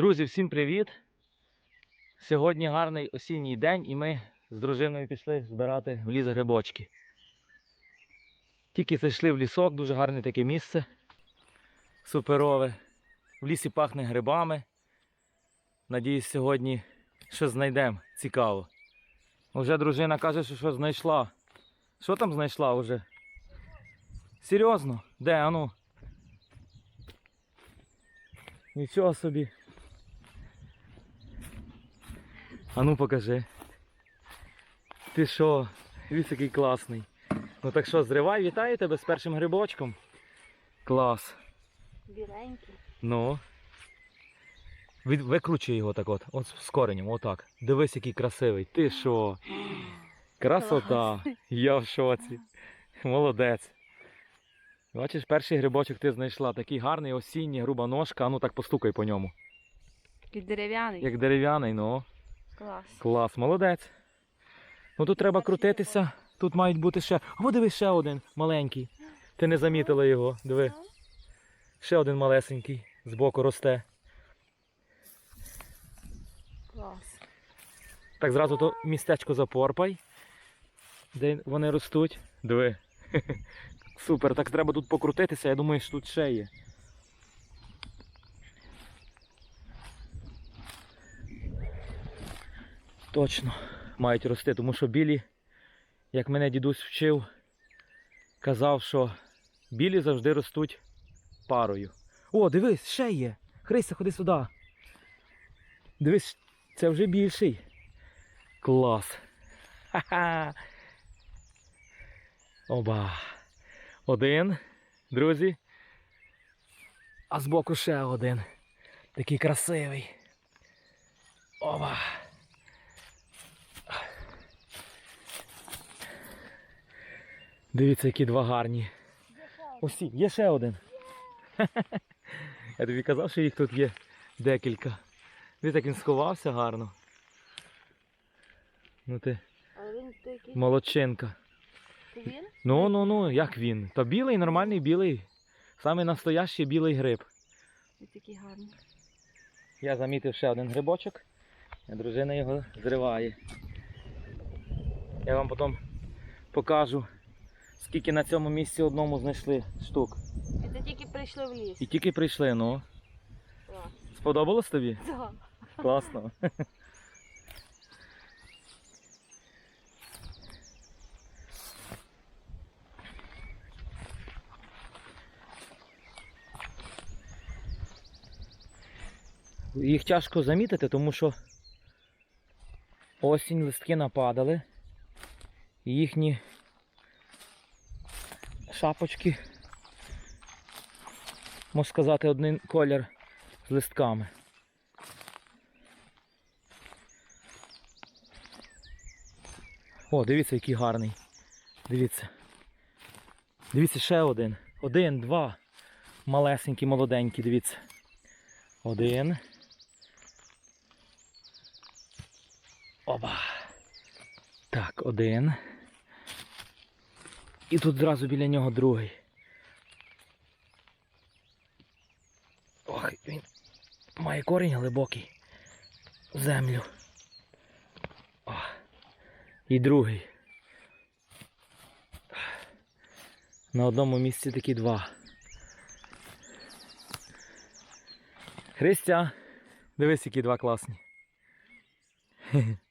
Друзі, всім привіт! Сьогодні гарний осінній день і ми з дружиною пішли збирати в ліс грибочки. Тільки зайшли в лісок, дуже гарне таке місце. Суперове. В лісі пахне грибами. Надіюсь, сьогодні щось знайдемо цікаво. Уже дружина каже, що щось знайшла. Що там знайшла вже? Серйозно? Де, ану? Нічого собі. А ну покажи. Ти що? Вісь який класний. Ну так що, зривай, вітаю тебе з першим грибочком. Клас. Біленький. Ну. Від, викручуй його так от, от з коренем, отак. Дивись, який красивий. Ти що? Красота. Я в шоці. Молодець. Бачиш, перший грибочок ти знайшла. Такий гарний осінній, груба ножка. А ну так постукай по ньому. Такий дерев'яний. Як дерев'яний, ну. Клас. Клас, молодець. Ну тут треба крутитися. Тут мають бути ще. О, дивись, ще один маленький. Ти не замітила його. Диви. Ще один малесенький збоку росте. Клас. Так зразу то містечко запорпай, де вони ростуть. Диви. Супер, так треба тут покрутитися, я думаю, що тут ще є. Точно мають рости, тому що білі, як мене дідусь вчив, казав, що білі завжди ростуть парою. О, дивись, ще є. Христя, ходи сюди. Дивись, це вже більший. Клас. Ха-ха. Оба. Один, друзі. А збоку ще один. Такий красивий. Оба. Дивіться, які два гарні. Усі, є ще один. Я тобі казав, що їх тут є декілька. Дивіться, як він сховався гарно. Ну ти молодчинка. Він? Ну, ну, ну, як він? Та білий, нормальний білий. Саме настоящий білий гриб. Такий гарний. Я замітив ще один грибочок, дружина його зриває. Я вам потім покажу, скільки на цьому місці одному знайшли штук. Це тільки прийшли в ліс. І тільки прийшли, ну. Клас. Сподобалось тобі? Да. Класно. Їх тяжко замітити, тому що осінь листки нападали. І їхні шапочки, можна сказати, один колір з листками. О, дивіться, який гарний. Дивіться. Дивіться, ще один. Один, два. Малесенький, молоденький, дивіться. Один. Оба. Так, один. І тут зразу біля нього другий. Ох, він має корінь глибокий. Землю. О. І другий. На одному місці такі два. Христя, дивись, які два класні.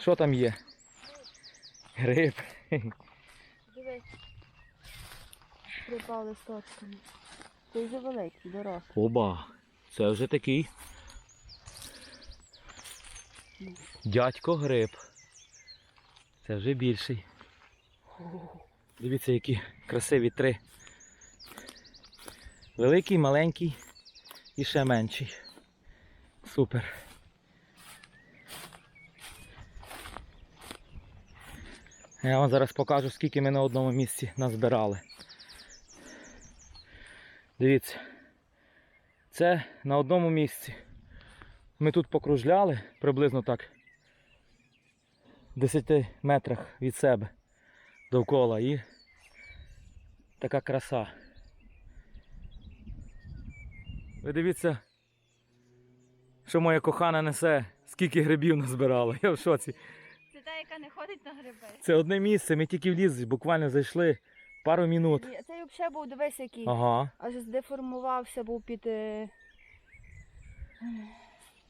Що там є? Гриб. Дивись. Припав листочками. Це вже великий, дорослий. Оба, це вже такий. Дядько гриб. Це вже більший. Дивіться, які красиві три. Великий, маленький і ще менший. Супер. Я вам зараз покажу, скільки ми на одному місці назбирали. Дивіться. Це на одному місці. Ми тут покружляли приблизно так. В 10 метрах від себе довкола і Така краса. Ви дивіться, що моя кохана несе, скільки грибів назбирала. Я в шоці. Це та, не ходить на гриби. Це одне місце, ми тільки в ліс буквально зайшли пару минут. Цей взагалі був дивись який. Ага. Аж здеформувався, був під, е,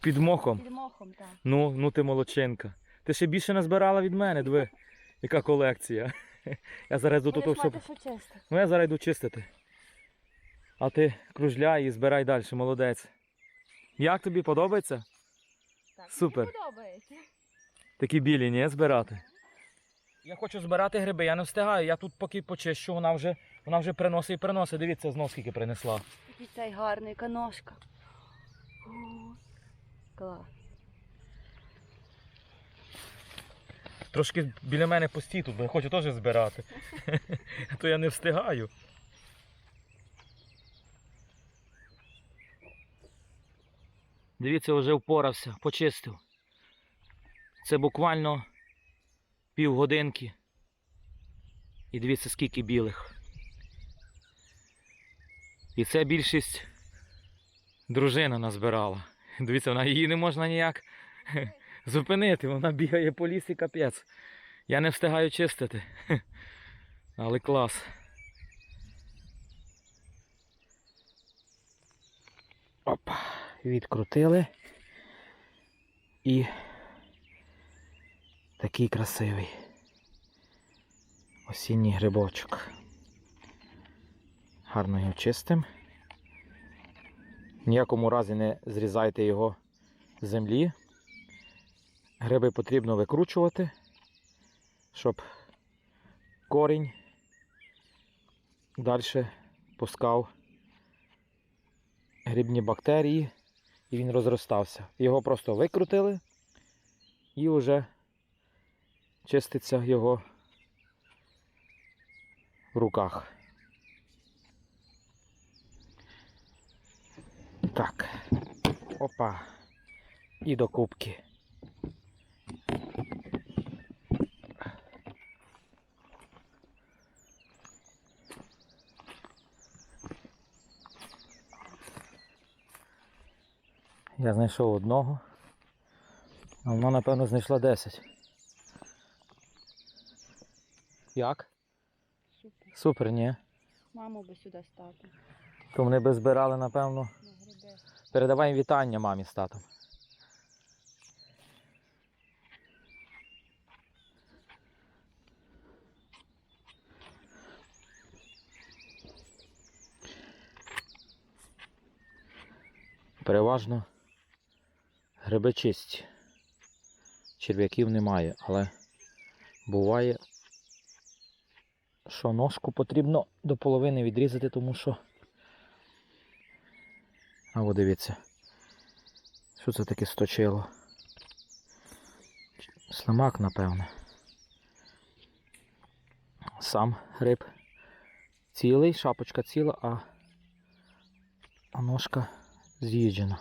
Під мохом. під мохом. Так. Ну, ну ти молодчинка. Ти ще більше назбирала від мене, диви, яка колекція. Я зараз до того Будеш все. мати що чисто. Ну я зараз йду чистити. А ти кружляй і збирай далі, молодець. Як тобі подобається? Так, Супер. Мені подобається. Такі білі, ні, збирати. Я хочу збирати гриби, я не встигаю. Я тут поки почищу, вона вже, вона вже приносить і приносить. Дивіться, знов скільки принесла. Який цей гарний каношка. Клас. Трошки біля мене пусті тут, бо я хочу теж збирати. А то я не встигаю. Дивіться, вже впорався, почистив. Це буквально півгодинки. І дивіться, скільки білих. І це більшість дружина назбирала. Дивіться, вона її не можна ніяк зупинити. Вона бігає по лісі капець. Я не встигаю чистити. Але клас. Опа, відкрутили. І такий красивий осінній грибочок. Гарно його чистим. Ніякому разі не зрізайте його з землі. Гриби потрібно викручувати, щоб корінь далі пускав грибні бактерії і він розростався. Його просто викрутили і вже чиститься його в руках. Так. Опа. І до кубки. Я знайшов одного, а вона, напевно, знайшла 10. Як? Супер. Супер, ні. Маму би сюди стати. То вони би збирали, напевно. На. Передавай вітання мамі з татом. Переважно гриби чисті. Черв'яків немає, але буває, що ножку потрібно до половини відрізати, тому що а от дивіться. Що це таке сточило? Слимак, напевне. Сам гриб цілий, шапочка ціла, а, а ножка з'їджена.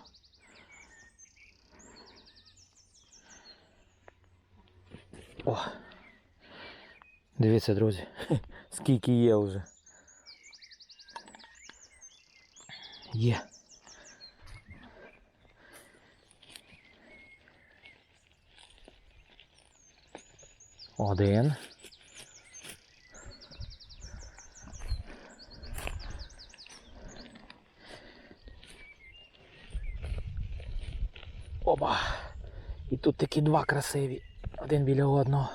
О! Дивіться, друзі, скільки є вже. Є. Один. Оба. І тут такі два красиві. Один біля одного.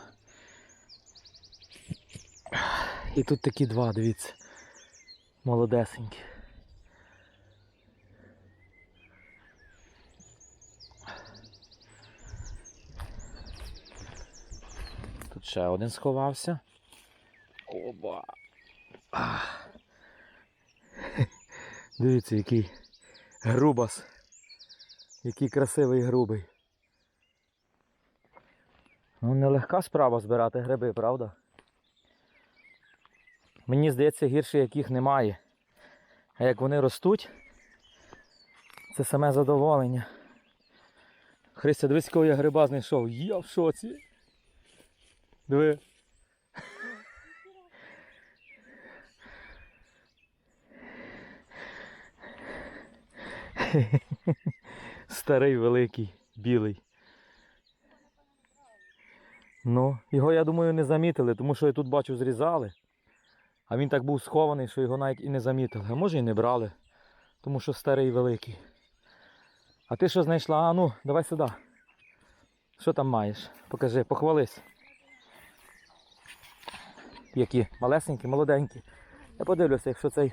І тут такі два, дивіться. Молодесенькі. Тут ще один сховався. Оба. Дивіться, який грубас. Який красивий грубий. Ну, нелегка справа збирати гриби, правда? Мені здається, гірше яких немає. А як вони ростуть, це саме задоволення. Христя, дивись, кого я гриба знайшов. Я в шоці. Диви. Старий великий, білий. Ну, його я думаю не замітили, тому що я тут бачу зрізали. А він так був схований, що його навіть і не замітили. А може і не брали, тому що старий великий. А ти що знайшла? А ну, давай сюди. Що там маєш? Покажи, похвались. Які? Малесенькі, молоденькі. Я подивлюся, якщо цей.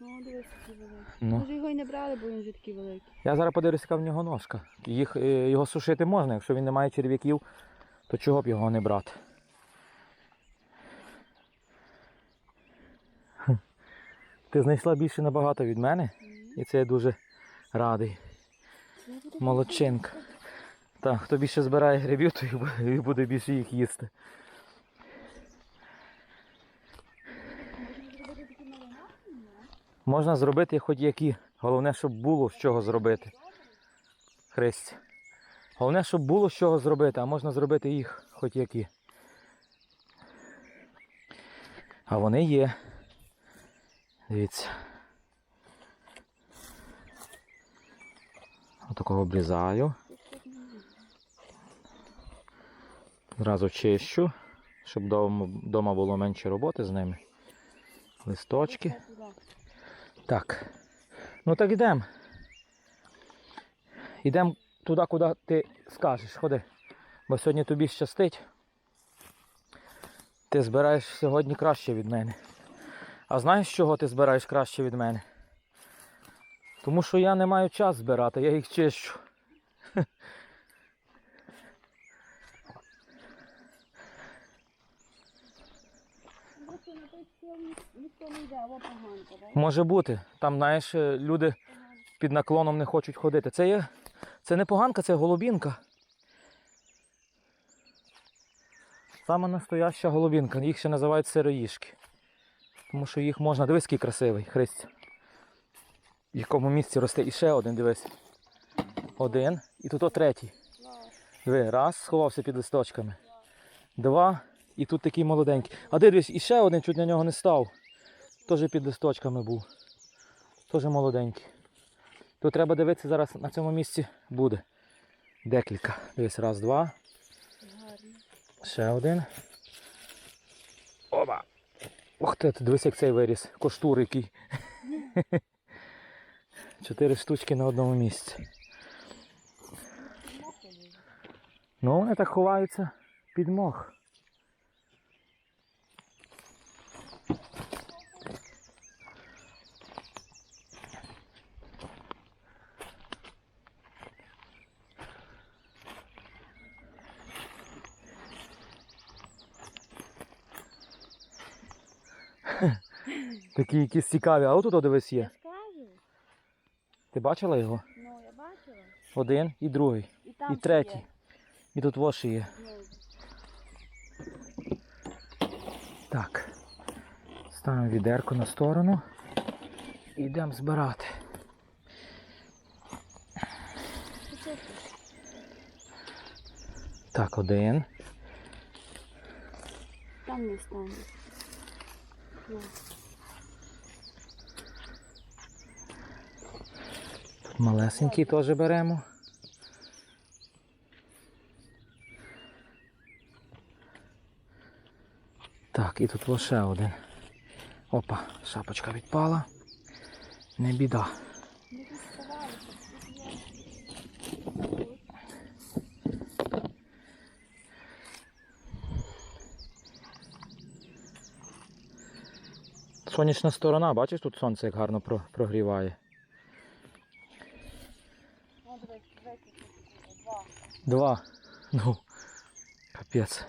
Ну, дивись, який великий. Ну. Може його і не брали, бо він вже такий великий. Я зараз подивлюся, яка в нього ножка. Їх, е, його сушити можна, якщо він не має черв'яків, то чого б його не брати. Ти знайшла більше набагато від мене, і це я дуже радий. Молодчинка. Так, хто більше збирає грибів, то і буде більше їх їсти. Можна зробити хоч які. Головне, щоб було з чого зробити. Христя. Головне, щоб було з чого зробити, а можна зробити їх хоч які. А вони є. Дивіться. Отакого обрізаю. Зразу чищу, щоб вдома було менше роботи з ними. Листочки. Так. Ну так йдемо. Йдемо туди, куди ти скажеш. Ходи. Бо сьогодні тобі щастить. Ти збираєш сьогодні краще від мене. А знаєш, чого ти збираєш краще від мене? Тому що я не маю час збирати, я їх чищу. Може бути. Там, знаєш, е, люди під наклоном не хочуть ходити. Це є. Це не поганка, це голубінка. Саме настояща голубінка. Їх ще називають сироїшки. Тому що їх можна. Дивись, який красивий, Христя. В якому місці росте. І ще один, дивись. Один. І тут о третій. Диви, раз, сховався під листочками. Два. І тут такий молоденький. А дивись, і ще один чуть на нього не став. Теж під листочками був. Теж молоденький. Тут треба дивитися зараз на цьому місці буде. Декілька. Дивись, раз, два. Ще один. Ох ти дивись, як цей виріс. Коштур який. Чотири штучки на одному місці. Ну, вони так ховаються під мох. Такі якісь цікаві. А отут дивись є. Я скажу. Ти бачила його? Ну, я бачила. Один і другий. І там І третій. є. І тут воші є. Ну, Так. Ставимо відерко на сторону. І йдемо збирати. Так, один. Там не стане. Ну, Тут малесенький теж беремо. Так, і тут лише один. Опа, шапочка відпала. Не біда. Сонячна сторона, бачиш, тут сонце як гарно прогріває. Ну, дивись, дивись, два. Ну, капець.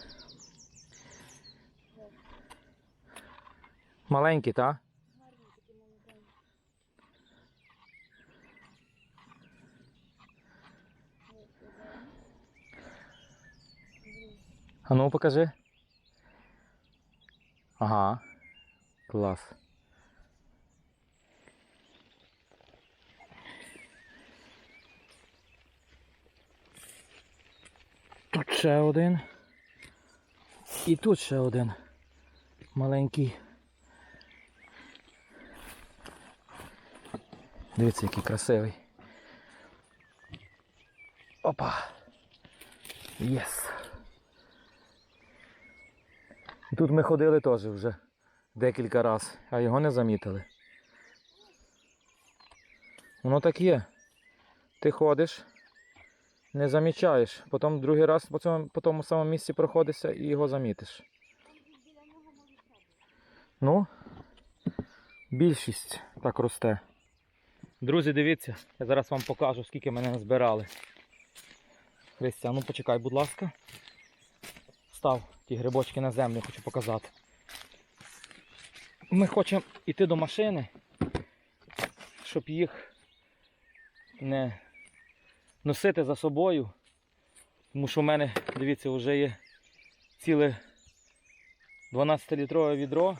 Маленький, так? А ну покажи. Ага. Клас. Тут ще один. І тут ще один. Маленький. Дивіться, який красивий. Опа. Єс. І Тут ми ходили теж вже декілька разів, а його не замітили. Воно так є. Ти ходиш, не замічаєш, потім другий раз по, цьому, по тому самому місці проходишся і його замітиш. Ну, більшість так росте. Друзі, дивіться, я зараз вам покажу, скільки мене назбирали. Христя, ну почекай, будь ласка. Став ті грибочки на землю, хочу показати. Ми хочемо йти до машини, щоб їх не носити за собою. Тому що в мене, дивіться, вже є ціле 12-літрове відро.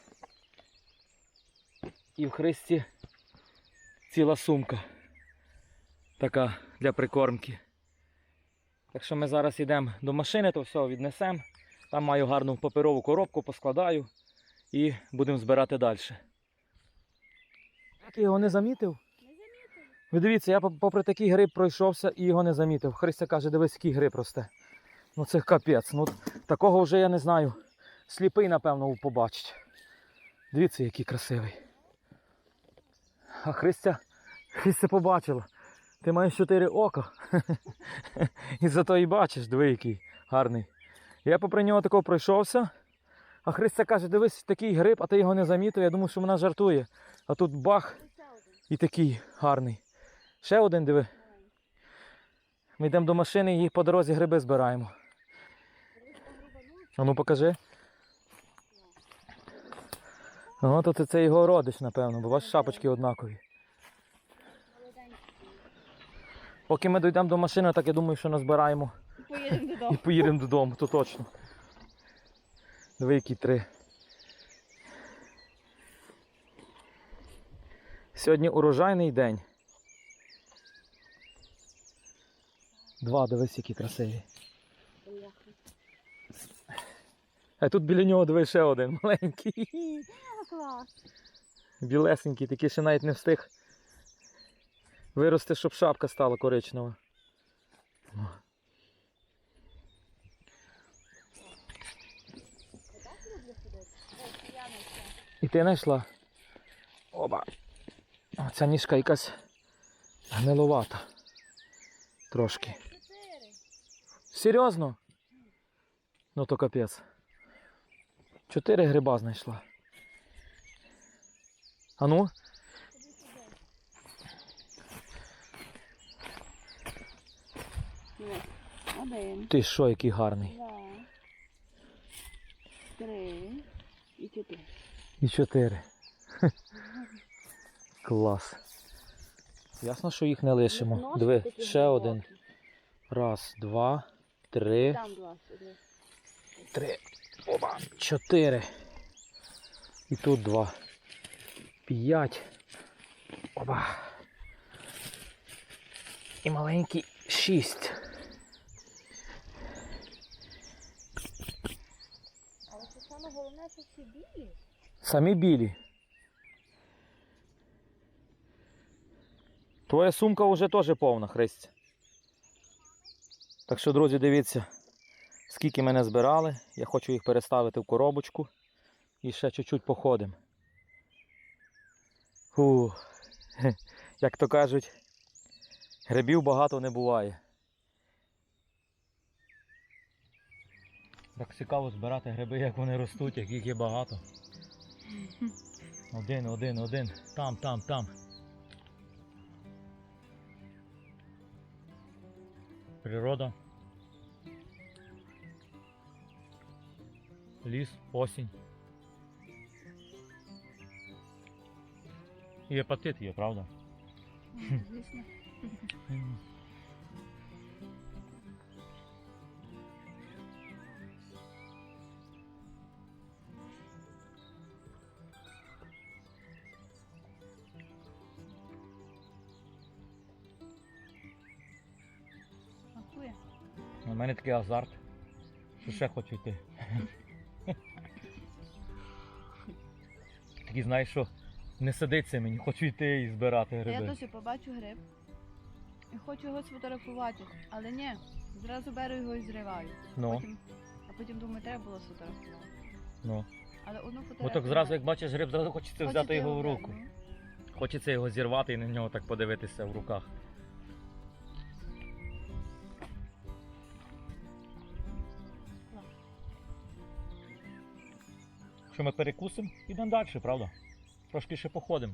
І в Христі ціла сумка. Така для прикормки. Так що ми зараз йдемо до машини, то все віднесемо. Там маю гарну паперову коробку, поскладаю і будемо збирати далі. Ти його не замітив? Ви дивіться, я попри такий гриб пройшовся і його не замітив. Христя каже, дивись, який гриб росте. Ну це капець. Ну, такого вже я не знаю. Сліпий, напевно, побачить. Дивіться, який красивий. А Христя, Христя побачила. Ти маєш чотири ока. І зато і бачиш, диви, який гарний. Я попри нього такого пройшовся. А Христя каже, дивись, такий гриб, а ти його не замітив. Я думав, що вона жартує. А тут бах і такий гарний. Ще один диви. Ми йдемо до машини і по дорозі гриби збираємо. А ну покажи. О, то це- його родич, напевно, бо ваші шапочки однакові. Поки ми дійдемо до машини, так я думаю, що назбираємо Поїдемо і поїдемо додому, то точно. Диви, які три. Сьогодні урожайний день. Два, дивись, які красиві. А тут біля нього диви ще один маленький. Клас. Білесенький, такий ще навіть не встиг вирости, щоб шапка стала коричнева. І ти знайшла? Оба. О, Ця ніжка якась гнилувата. Трошки. Серйозно? Ну то капець. Чотири гриба знайшла. А ну? Один, Ти що, який гарний. два, три і чотири. І чотири. Клас. Ясно, що їх не лишимо. Диви, ще один. Раз, два, три, три. Оба. Чотири. І тут два. П'ять. Оба. І маленький шість. Але це саме головне, що всі білі. Самі білі. Твоя сумка вже теж повна, Христя. Так що, друзі, дивіться, скільки мене збирали. Я хочу їх переставити в коробочку і ще чуть-чуть походимо. Як то кажуть, грибів багато не буває. Так цікаво збирати гриби, як вони ростуть, як їх є багато. Один, один, один. Там, там, там. Природа. Ліс, осінь. І апатит є, правда? Звісно. мене такий азарт. Що ще хочу йти. Такий, знаєш, що не сидиться мені, хочу йти і збирати Я досі побачу гриб. І хочу його сфотографувати, але ні, зразу беру його і зриваю. Ну, Потім, а потім думаю, треба було сфотографувати. ну. Але одну фотографію. так зразу, як бачиш гриб, зразу хочеться Хочеться взяти його в руку. ну. Хочеться його зірвати і на нього так подивитися в руках. Що ми перекусимо, ідемо далі, правда? Трошки ще походимо.